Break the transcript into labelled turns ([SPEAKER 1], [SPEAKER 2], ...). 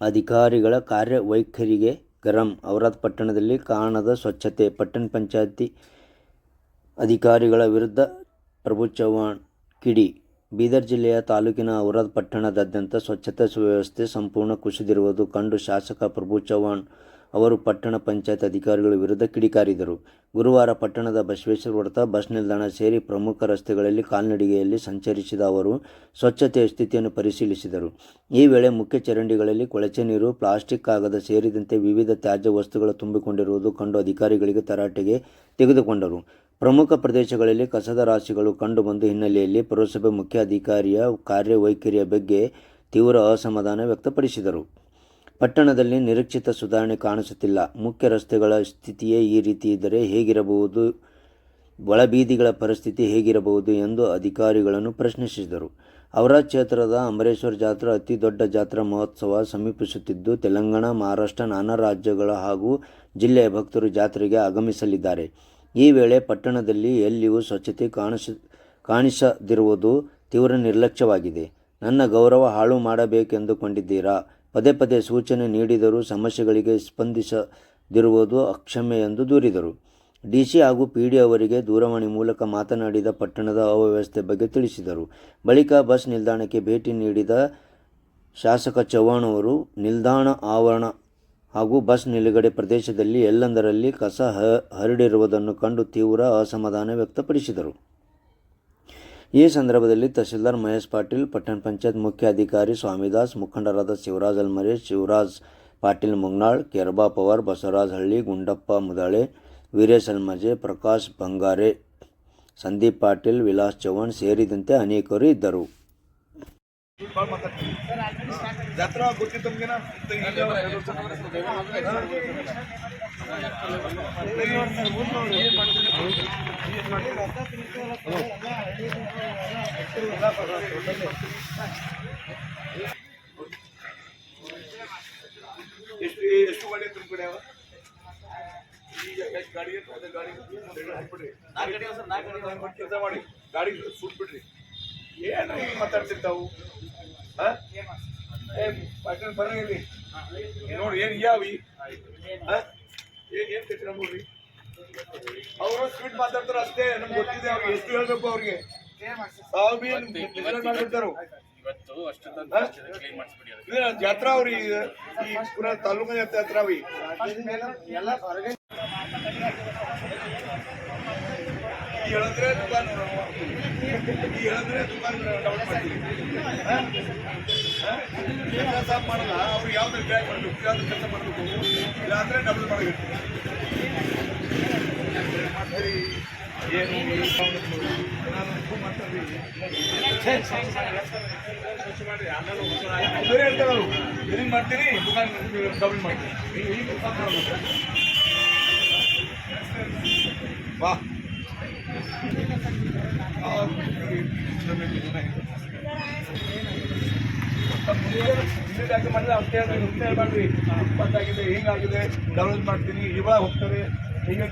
[SPEAKER 1] ಅಧಿಕಾರಿಗಳ ಕಾರ್ಯವೈಖರಿಗೆ ಗರಂ. ಔರಾದ್ ಪಟ್ಟಣದಲ್ಲಿ ಕಾಣದ ಸ್ವಚ್ಛತೆ, ಪಟ್ಟಣ ಪಂಚಾಯತಿ ಅಧಿಕಾರಿಗಳ ವಿರುದ್ಧ ಪ್ರಭು ಚವ್ಹಾಣ್ ಕಿಡಿ. ಬೀದರ್ ಜಿಲ್ಲೆಯ ತಾಲೂಕಿನ ಔರಾದ್ ಪಟ್ಟಣದಾದ್ಯಂತ ಸ್ವಚ್ಛತಾ ಸುವ್ಯವಸ್ಥೆ ಸಂಪೂರ್ಣ ಕುಸಿದಿರುವುದು ಕಂಡು ಶಾಸಕ ಪ್ರಭು ಚವ್ಹಾಣ್ ಅವರು ಪಟ್ಟಣ ಪಂಚಾಯತ್ ಅಧಿಕಾರಿಗಳ ವಿರುದ್ಧ ಕಿಡಿಕಾರಿದರು. ಗುರುವಾರ ಪಟ್ಟಣದ ಬಸವೇಶ್ವರ ವೃತ್ತ ಬಸ್ ನಿಲ್ದಾಣ ಸೇರಿ ಪ್ರಮುಖ ರಸ್ತೆಗಳಲ್ಲಿ ಕಾಲ್ನಡಿಗೆಯಲ್ಲಿ ಸಂಚರಿಸಿದ ಅವರು ಸ್ವಚ್ಛತೆಯ ಸ್ಥಿತಿಯನ್ನು ಪರಿಶೀಲಿಸಿದರು. ಈ ವೇಳೆ ಮುಖ್ಯ ಚರಂಡಿಗಳಲ್ಲಿ ಕೊಳಚೆ ನೀರು, ಪ್ಲಾಸ್ಟಿಕ್ ಕಾಗದ ಸೇರಿದಂತೆ ವಿವಿಧ ತ್ಯಾಜ್ಯ ವಸ್ತುಗಳು ತುಂಬಿಕೊಂಡಿರುವುದು ಕಂಡು ಅಧಿಕಾರಿಗಳಿಗೆ ತರಾಟೆಗೆ ತೆಗೆದುಕೊಂಡರು. ಪ್ರಮುಖ ಪ್ರದೇಶಗಳಲ್ಲಿ ಕಸದ ರಾಶಿಗಳು ಕಂಡುಬಂದ ಹಿನ್ನೆಲೆಯಲ್ಲಿ ಪುರಸಭೆ ಮುಖ್ಯ ಅಧಿಕಾರಿಯ ಕಾರ್ಯವೈಖರಿಯ ಬಗ್ಗೆ ತೀವ್ರ ಅಸಮಾಧಾನ ವ್ಯಕ್ತಪಡಿಸಿದರು. ಪಟ್ಟಣದಲ್ಲಿ ನಿರೀಕ್ಷಿತ ಸುಧಾರಣೆ ಕಾಣಿಸುತ್ತಿಲ್ಲ. ಮುಖ್ಯ ರಸ್ತೆಗಳ ಸ್ಥಿತಿಯೇ ಈ ರೀತಿ ಇದ್ದರೆ ಹೇಗಿರಬಹುದು? ಒಳಬೀದಿಗಳ ಪರಿಸ್ಥಿತಿ ಹೇಗಿರಬಹುದು ಎಂದು ಅಧಿಕಾರಿಗಳನ್ನು ಪ್ರಶ್ನಿಸಿದರು. ಅವರ ಕ್ಷೇತ್ರದ ಅಂಬರೇಶ್ವರ ಜಾತ್ರಾ ಅತಿ ದೊಡ್ಡ ಜಾತ್ರಾ ಮಹೋತ್ಸವ ಸಮೀಪಿಸುತ್ತಿದ್ದು, ತೆಲಂಗಾಣ, ಮಹಾರಾಷ್ಟ್ರ, ನಾನಾ ರಾಜ್ಯಗಳ ಹಾಗೂ ಜಿಲ್ಲೆಯ ಭಕ್ತರು ಜಾತ್ರೆಗೆ ಆಗಮಿಸಲಿದ್ದಾರೆ. ಈ ವೇಳೆ ಪಟ್ಟಣದಲ್ಲಿ ಎಲ್ಲಿಯೂ ಸ್ವಚ್ಛತೆ ಕಾಣಿಸ, ಕಾಣಿಸದಿರುವುದು ತೀವ್ರ ನಿರ್ಲಕ್ಷ್ಯವಾಗಿದೆ. ನನ್ನ ಗೌರವ ಹಾಳು ಮಾಡಬೇಕೆಂದುಕೊಂಡಿದ್ದೀರಾ? ಪದೇ ಪದೇ ಸೂಚನೆ ನೀಡಿದರೂ ಸಮಸ್ಯೆಗಳಿಗೆ ಸ್ಪಂದಿಸದಿರುವುದು ಅಕ್ಷಮ್ಯ ಎಂದು ದೂರಿದರು. ಡಿಸಿ ಹಾಗೂ ಪಿಡಿ ಅವರಿಗೆ ದೂರವಾಣಿ ಮೂಲಕ ಮಾತನಾಡಿದ ಪಟ್ಟಣದ ಅವ್ಯವಸ್ಥೆ ಬಗ್ಗೆ ತಿಳಿಸಿದರು. ಬಳಿಕ ಬಸ್ ನಿಲ್ದಾಣಕ್ಕೆ ಭೇಟಿ ನೀಡಿದ ಶಾಸಕ ಚವ್ಹಾಣ್ ಅವರು, ನಿಲ್ದಾಣ ಆವರಣ ಹಾಗೂ ಬಸ್ ನಿಲುಗಡೆ ಪ್ರದೇಶದಲ್ಲಿ ಎಲ್ಲೆಂದರಲ್ಲಿ ಕಸ ಹರಡಿರುವುದನ್ನು ಕಂಡು ತೀವ್ರ ಅಸಮಾಧಾನ ವ್ಯಕ್ತಪಡಿಸಿದರು. ಈ ಸಂದರ್ಭದಲ್ಲಿ ತಹಸೀಲ್ದಾರ್ ಮಹೇಶ್ ಪಾಟೀಲ್ ಪಟ್ಟಣ ಪಂಚಾಯತ್ ಮುಖ್ಯ ಅಧಿಕಾರಿ ಸ್ವಾಮಿದಾಸ್ ಮುಖಂಡರಾದ ಶಿವರಾಜ್ ಅಲ್ಮರೆ ಶಿವರಾಜ್ ಪಾಟೀಲ್ ಮುಗ್ನಾಳ್ ಕೆರಬಾ ಪವಾರ್ ಬಸವರಾಜ್ ಹಳ್ಳಿ ಗುಂಡಪ್ಪ ಮುದಾಳೆ ವೀರೇಶ್ ಅಲ್ಮಜೆ ಪ್ರಕಾಶ್ ಬಂಗಾರೆ ಸಂದೀಪ್ ಪಾಟೀಲ್ ವಿಲಾಸ್ ಚವ್ಹಾಣ್ ಸೇರಿದಂತೆ ಅನೇಕರು ಇದ್ದರು
[SPEAKER 2] ಎಷ್ಟು ಎಷ್ಟು ಗಾಡಿ ತುಂಬ ಕಡೆ ಅವ? ಈಗ ಎಷ್ಟು ಗಾಡಿ ಅದೇ ಗಾಡಿ ಹಾಕ್ಬಿಡ್ರಿ. ಕೆಲಸ ಮಾಡಿ. ಗಾಡಿ ಸುಟ್ಬಿಡ್ರಿ. ಏನು ಹಿಂಗೆ ಮಾತಾಡ್ತಿರ್ತಾವು? ಹಾ? ಬರ್ರಿ ಇಲ್ಲಿ. ನೋಡಿ ಏನು ಯಾವ? ಏನ್ ಏನ್ ನೋಡ್ರಿ. ಅವರು ಸ್ವೀಟ್ ಮಾತಾಡ್ತಾರ ಅಷ್ಟೇ ನಮ್ಗೆ ಗೊತ್ತಿದೆ ಅವ್ರಿಗೆ ಎಷ್ಟು ಹೇಳ್ಬೇಕು ಅವ್ರಿಗೆ. ಬಿ ಮಾಡ್ಬಿಡ್ತಾರು. ಇಲ್ಲ ಜಾತ್ರಾ ಅವ್ರಿ ಈ ಪುರ ತಾಲೂಕು ಜಾತ್ರಾ ಅವಿ ಈ. ಹೇಳಿದ್ರೆ ದುಕಾನ್ ಹೇಳಿದ್ರೆ ದುಕಾನ್ ಡೌನ್ ಮಾಡ್ತೀವಿ. ಹಾ? ಹಾ? ಕೆಲಸ ಸಾಫ್ ಮಾಡಲ್ಲ ಅವ್ರು ಯಾವ್ದು ಟ್ರೈ ಮಾಡಬೇಕು ಯಾವ್ದು ಕೆಲಸ ಮಾಡಬೇಕು? ಇಲ್ಲಾಂದ್ರೆ ಡಬಲ್ ಮಾಡಬೇಕು. ಮಾಡ್ತೀನಿ ದುಕಾನ್ ಡಬಲ್ ಮಾಡ್ತೀನಿ ಮಾಡಿದ್ರೆ ಅಷ್ಟೇ ಮಾಡ್ರಿ ಇಪ್ಪತ್ತಾಗಿದೆ ಹಿಂಗಾಗಿದೆ ಡಬಲ್ ಮಾಡ್ತೀನಿ ಇವಾಗ ಹೋಗ್ತಾರೆ ಹೀಗೆ